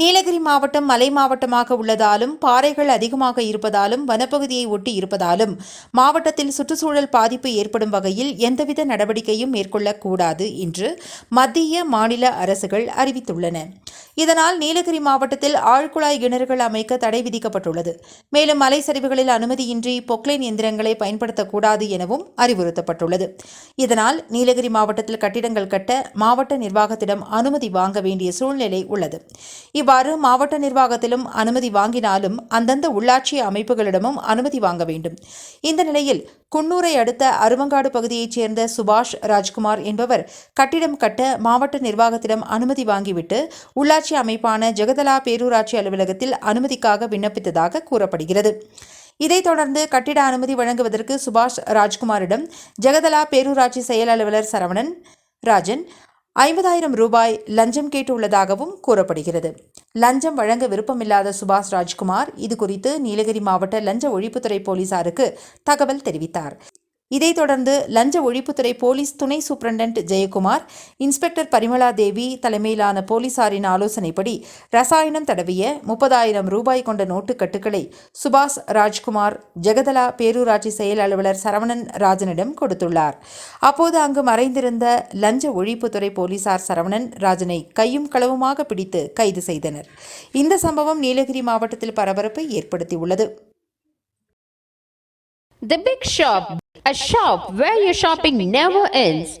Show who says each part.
Speaker 1: நீலகிரி மாவட்டம் மலை மாவட்டமாக உள்ளதாலும் பாறைகள் அதிகமாக இருப்பதாலும் வனப்பகுதியை ஒட்டி இருப்பதாலும் மாவட்டத்தில் சுற்றுச்சூழல் பாதிப்பு ஏற்படும் வகையில் எந்தவித நடவடிக்கையும் மேற்கொள்ளக்கூடாது என்று மத்திய மாநில அரசுகள் அறிவித்துள்ளன. இதனால் நீலகிரி மாவட்டத்தில் ஆழ்குழாய் கிணறுகள் அமைக்க தடை விதிக்கப்பட்டுள்ளது. மேலும் மலை சரிவுகளில் அனுமதியின்றி பொக்லைன் எந்திரங்களை பயன்படுத்தக்கூடாது எனவும் அறிவுறுத்தப்பட்டுள்ளது. இதனால் நீலகிரி மாவட்டத்தில் கட்டிடங்கள் கட்ட மாவட்ட நிர்வாகத்திடம் அனுமதி வாங்க வேண்டிய சூழ்நிலை உள்ளது. இவ்வாறு மாவட்ட நிர்வாகத்திலும் அனுமதி வாங்கினாலும் அந்தந்த உள்ளாட்சி அமைப்புகளிடமும் அனுமதி வாங்க வேண்டும். இந்த நிலையில் குன்னூரை அடுத்த அருவங்காடு பகுதியைச் சேர்ந்த சுபாஷ் ராஜ்குமார் என்பவர் கட்டிடம் கட்ட மாவட்ட நிர்வாகத்திடம் அனுமதி வாங்கிவிட்டு உள்ளாட்சி அமைப்பான ஜெகதலா பேரூராட்சி அலுவலகத்தில் அனுமதிக்காக விண்ணப்பித்ததாக கூறப்படுகிறது. இதைத் தொடர்ந்து கட்டிட அனுமதி வழங்குவதற்கு சுபாஷ் ராஜ்குமாரிடம் ஜெகதலா பேரூராட்சி செயல் அலுவலர் சரவணன் ராஜன் ஐம்பதாயிரம் ரூபாய் லஞ்சம் கேட்டுள்ளதாகவும் கூறப்படுகிறது. லஞ்சம் வழங்க விருப்பமில்லாத சுபாஷ் ராஜ்குமார் இது குறித்து நீலகிரி மாவட்ட லஞ்ச ஒழிப்புத்துறை போலீசாருக்கு தகவல் தெரிவித்தார். இதைத் தொடர்ந்து லஞ்ச ஒழிப்புத்துறை போலீஸ் துணை சூப்பரண்டன்ட் ஜெயக்குமார் இன்ஸ்பெக்டர் பரிமளா தேவி தலைமையிலான போலீசாரின் ஆலோசனைப்படி ரசாயனம் தடவிய முப்பதாயிரம் ரூபாய் கொண்ட நோட்டு கட்டுக்களை சுபாஷ் ராஜ்குமார் ஜெகதலா பேரூராட்சி செயல் அலுவலர் சரவணன் ராஜனிடம் கொடுத்துள்ளார். அப்போது அங்கு மறைந்திருந்த லஞ்ச ஒழிப்புத்துறை போலீசார் சரவணன் ராஜனை கையும் களவுமாக பிடித்து கைது செய்தனர். இந்த சம்பவம் நீலகிரி மாவட்டத்தில் பரபரப்பை ஏற்படுத்தியுள்ளது.
Speaker 2: The Big Shop, a shop where your shopping never ends.